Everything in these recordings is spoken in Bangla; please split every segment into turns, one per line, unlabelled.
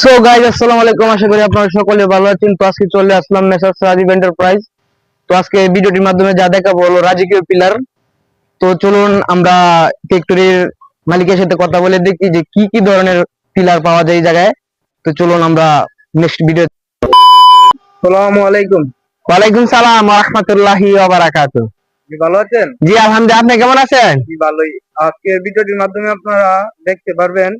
সো গাইজ আসসালামু আলাইকুম। আশা করি আপনারা সকলে ভালো আছেন। তো আজকে চলে আসলাম মেসার্স রাজীব এন্টারপ্রাইজ তো আজকে ভিডিওটির মাধ্যমে যা দেখাবো হলো রাজকীয় পিলার তো চলুন আমরা ফ্যাক্টরির মালিকের সাথে কথা বলে দেখি যে কি কি ধরনের পিলার পাওয়া যায় এই জায়গায়। তো চলুন আমরা নেক্সট ভিডিও
সালামু আলাইকুম।
ওয়ালাইকুম সালাম ওয়া রাহমাতুল্লাহি ওয়া বারাকাতুহু।
জি ভালো আছেন?
জি আলহামদুলিল্লাহ। আপনি কেমন আছেন?
জি ভালোই। আজকে ভিডিওটির মাধ্যমে আপনারা দেখতে পারবেন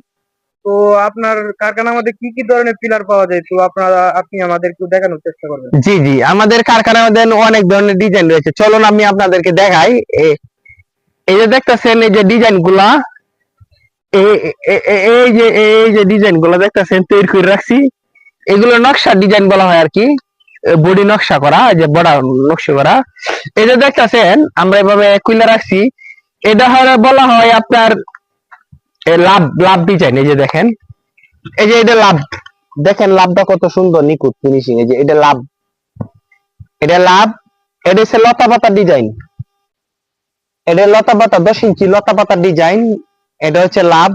তো আপনার কারখানার মধ্যে কি কি ধরনের পিলার পাওয়া যায়? তো আপনারা, আপনি আমাদের একটু দেখানোর চেষ্টা করবেন।
জি জি। আমাদের কারখানার মধ্যে অনেক ধরনের ডিজাইন রয়েছে। চলুন আমি আপনাদেরকে দেখাই। এই যে দেখতেছেন, এই যে ডিজাইনগুলা এই যে এই যে ডিজাইনগুলা দেখতেছেন, তৈরি করে রাখছি। এগুলো নকশা ডিজাইন বলা হয় আর কি। বডি নকশা করা যে বড় নকশা করা। এই যে দেখতেছেন, আমরা এভাবে কুইলা রাখছি। এটা হয় বলা হয় আপনার লাভ লাভ ডিজাইন, এই যে দেখেন। এই যে এটা লাভ, দেখেন লাভটা কত সুন্দর, নিখুঁত ফিনিশিং এই যে এটা লাভ। এটা লাভ, এটা হচ্ছে লতা পাতা ডিজাইন। এটা লতা পাতা, দশ ইঞ্চি লতা পাতা ডিজাইন, এটা হচ্ছে লাভ।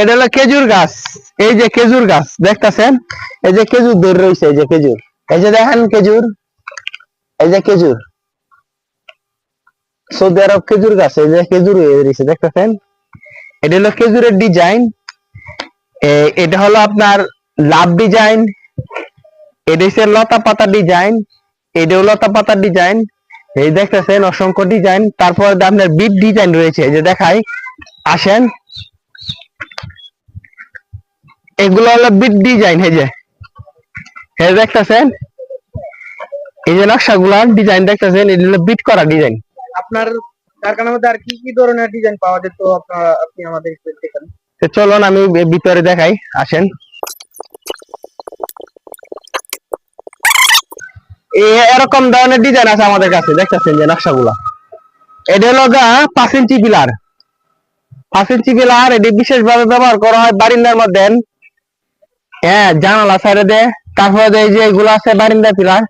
এটা হলো খেজুর গাছ, এই যে খেজুর গাছ, দেখতেছেন? এই যে খেজুর ধরে রয়েছে এই যে খেজুর। এই যে দেখেন খেজুর, এই যে খেজুর। সৌদি আরব খেজুর গাছ, এই যে খেজুর হয়ে রয়েছে দেখতেছেন? এটা হলো খেজুরের ডিজাইন এটা হলো আপনার লাভ ডিজাইন এটা হচ্ছে লতা পাতা ডিজাইন এটাও লতা পাতা ডিজাইন এই দেখতেছেন অসংখ্য ডিজাইন তারপর আপনার বিট ডিজাইন রয়েছে যে দেখাই, আসেন। এগুলো হলো বিট ডিজাইন এই যে, এই দেখতেছেন, এই যে নকশাগুলার ডিজাইন দেখতেছেন, এগুলো বিট করা ডিজাইন
আপনার কারখানার মধ্যে আর কি কি ধরনের ডিজাইন পাওয়া যায়? তো আপনারা, আপনি আমাদের
চলুন, আমি ভিতরে দেখাই। আসেন। এরকম ধরনের ডিজাইন আছে আমাদের কাছে, দেখতেছেন যে এটা হলো পাঁচ ইঞ্চি পিলার। পাঁচ ইঞ্চি পিলার, এটি বিশেষ ভাবে ব্যবহার করা হয় বারিন্দার মধ্যে। হ্যাঁ জানালা সাইডে দে, তারপরে যে এগুলো আছে বারিন্দা পিলার।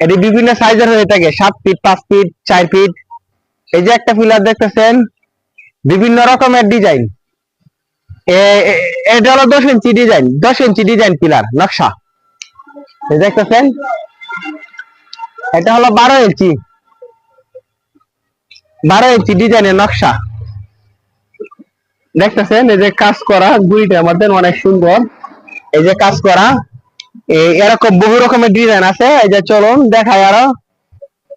এটি বিভিন্ন সাইজের হয়ে থাকে, সাত ফিট পাঁচ ফিট চার ফিট এই যে একটা পিলার দেখতেছেন, বিভিন্ন রকমের ডিজাইন এটা হলো দশ ইঞ্চি ডিজাইন দশ ইঞ্চি ডিজাইন পিলার নকশা। এই দেখতেছেন? এটা হলো বারো ইঞ্চি। বারো ইঞ্চি ডিজাইনের নকশা। দেখতেছেন? এই যে কাজ করা গুড়িটার মধ্যে অনেক সুন্দর। এই যে কাজ করা এরকম বহু রকমের ডিজাইন আছে। এই যে চলুন, দেখাই আরও।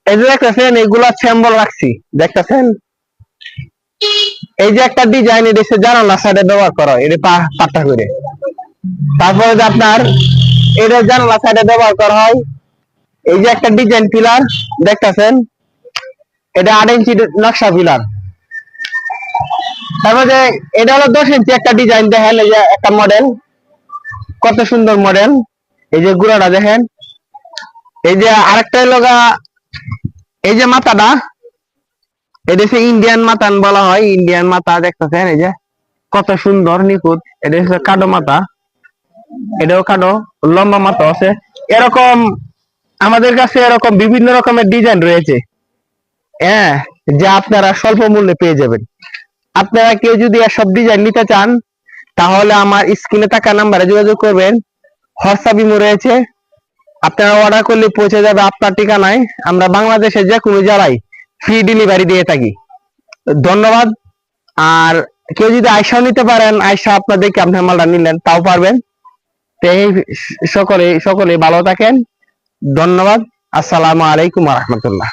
এই যে দেখতেছেন এগুলা স্যাম্বল রাখছি। দেখতেছেন? এই যে একটা ডিজাইন এটা হচ্ছে জানালা সাইডে ব্যবহার করা এটা পা- পাট্টা করে। তারপরে যে আপনার এটা জানালা সাইডে ব্যবহার করা হয়। এই যে একটা ডিজাইন পিলার দেখতেছেন? এটা আট ইঞ্চি নকশা পিলার তারপরে এটা হলো দশ ইঞ্চি একটা ডিজাইন দেখেন এই যে একটা মডেল কত সুন্দর মডেল এই যে গুড়াটা দেখেন। এই যে আরেকটা হলো গা, এই যে মাথাটা হচ্ছে ইন্ডিয়ান মাতান বলা হয়। ইন্ডিয়ান মাথা দেখতেছেন, এই যে কত সুন্দর, নিখুঁত। এটা হচ্ছে কালো মাথা। এটাও কালো, লম্বা মাথা আছে। এরকম, আমাদের কাছে এরকম বিভিন্ন রকমের ডিজাইন রয়েছে। হ্যাঁ যা আপনারা স্বল্প মূল্যে পেয়ে যাবেন। আপনারা কেউ যদি সব ডিজাইন নিতে চান, তাহলে আমার স্ক্রিনে থাকা নাম্বারে যোগাযোগ করবেন। হোয়াটসঅ্যাপ ইমো রয়েছে। আপনারা অর্ডার করলে পৌঁছে যাবে আপনার ঠিকানায়। আমরা বাংলাদেশের যে কোনো জায়গায় ফ্রি ডেলিভারি দিয়ে থাকি। ধন্যবাদ। আর কেউ যদি আয়সাও নিতে পারেন আয়সা আপনাদেরকে আপনার মালটা নিলেন, তাও পারবেন। সকলে সকলে ভালো থাকেন। ধন্যবাদ। আসসালামু আলাইকুম রহমতুল্লাহ।